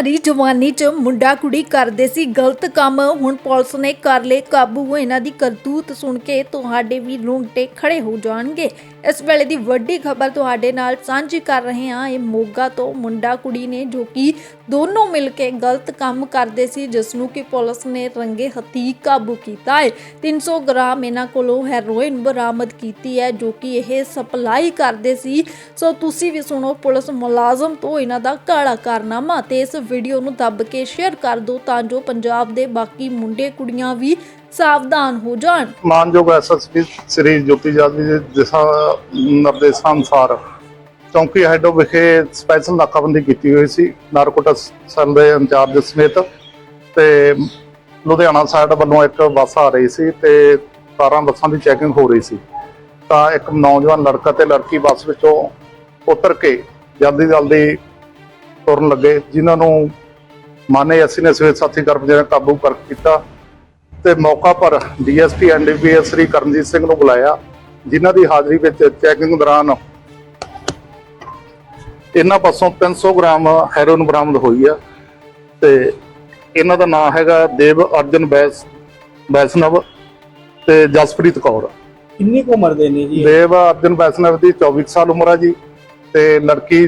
ਭਰੀ ਜਵਾਨੀ 'ਚ ਮੁੰਡਾ ਕੁੜੀ ਕਰਦੇ ਸੀ, ਗਲਤ ਕੰਮ ਹੁਣ ਪੁਲਿਸ ਨੇ ਕਰ ਲਏ ਕਾਬੂ। ਇਹਨਾਂ ਦੀ ਕਰਤੂਤ ਸੁਣ ਕੇ ਤੁਹਾਡੇ ਵੀ ਰੋਂਗਟੇ ਖੜੇ ਹੋ ਜਾਣਗੇ। ਇਸ ਵੇਲੇ ਦੀ ਵੱਡੀ ਖਬਰ ਤੁਹਾਡੇ ਨਾਲ ਸਾਂਝੀ ਕਰ ਰਹੇ ਹਾਂ। ਇਹ ਮੋਗਾ ਤੋਂ ਮੁੰਡਾ ਕੁੜੀ ਨੇ ਜੋ ਕਿ ਦੋਨੋਂ ਮਿਲ ਕੇ ਗਲਤ ਕੰਮ ਕਰਦੇ ਸੀ ਜਿਸ ਨੂੰ ਕਿ ਪੁਲਿਸ ਨੇ ਰੰਗੇ ਹੱਥੀ ਕਾਬੂ ਕੀਤਾ ਹੈ। 300 ਗ੍ਰਾਮ ਇਹਨਾਂ ਕੋਲੋਂ ਹੈਰੋਇਨ ਬਰਾਮਦ ਕੀਤੀ ਹੈ, ਜੋ ਕਿ ਇਹ ਸਪਲਾਈ ਕਰਦੇ ਸੀ। ਸੋ ਤੁਸੀਂ ਵੀ ਸੁਣੋ, ਪੁਲਿਸ ਮੁਲਾਜ਼ਮ ਤੋਂ ਇਹਨਾਂ ਦਾ ਕਾਲਾ ਕਾਰਨਾਮਾ ਤੇ ਇਸ ਵੀਡੀਓ ਨੂੰ ਦੱਬ ਕੇ ਸ਼ੇਅਰ ਕਰ ਦਿਓ ਤਾਂ ਜੋ ਪੰਜਾਬ ਦੇ ਬਾਕੀ ਮੁੰਡੇ ਕੁੜੀਆਂ ਵੀ ਸਾਵਧਾਨ ਹੋ ਜਾਣ। ਮਾਨਯੋਗ ਐਸਐਸਪੀ ਸ੍ਰੀ ਜੋਤੀ ਜਾਦਵੀ ਦੇ ਦਿਸ਼ਾ ਨਿਰਦੇਸ਼ਾਂ ਅਨੁਸਾਰ ਚੌਂਕੀ ਹੈਡੋ ਵਿਖੇ ਸਪੈਸ਼ਲ ਨਾਕਾਬੰਦੀ ਕੀਤੀ ਹੋਈ ਸੀ। ਨਾਰਕੋਟਿਕਸ ਸੈੱਲ ਦੇ ਇੰਚਾਰਜ ਸਮੇਤ ਤੇ ਲੁਧਿਆਣਾ ਸਾਈਡ ਵੱਲੋਂ ਇੱਕ ਬੱਸ ਆ ਰਹੀ ਸੀ ਤੇ 12 ਬੱਸਾਂ ਦੀ ਚੈਕਿੰਗ ਹੋ ਰਹੀ ਸੀ। ਤਾਂ ਇੱਕ ਨੌਜਵਾਨ ਲੜਕਾ ਤੇ ਲੜਕੀ ਬੱਸ ਵਿੱਚੋਂ ਉਤਰ ਕੇ ਜਲਦੀ ਜਲਦੀ ਤੁਰਨ ਲੱਗੇ ਜਿਨ੍ਹਾਂ ਨੂੰ ਮਾਨੇ ਅਸੀਂ ਨੇ ਸਵੇਤ ਸਾਥੀ ਕਰਮਚਾਰੀਆਂ ਨੇ ਕਾਬੂ ਕਰ ਕੀਤਾ ਤੇ ਮੌਕਾ ਪਰ ਡੀਐਸਪੀ ਐਨਡੀਪੀਐਸ ਸ੍ਰੀ ਕਰਨਜੀਤ ਸਿੰਘ ਨੂੰ ਬੁਲਾਇਆ ਜਿਨ੍ਹਾਂ ਦੀ ਹਾਜ਼ਰੀ ਵਿੱਚ ਚੈਕਿੰਗ ਦੌਰਾਨ ਇਹਨਾਂ ਪਾਸੋਂ 300 ਗ੍ਰਾਮ ਹੈਰੋਇਨ ਬਰਾਮਦ ਹੋਈ ਆ ਤੇ ਇਹਨਾਂ ਦਾ ਨਾਮ ਹੈਗਾ ਦੇਵ ਅਰਜਨ ਬੈਸ ਬੈਸਨਵ ਤੇ ਜਸਪ੍ਰੀਤ ਕੌਰ ਕਿੰਨੀ ਕੁ ਉਮਰ ਦੇ ਨੇ ਜੀ? ਦੇਵ ਅਰਜਨ ਬੈਸਨਵ ਦੀ 24 ਸਾਲ ਉਮਰ ਆ ਜੀ ਤੇ ਲੜਕੀ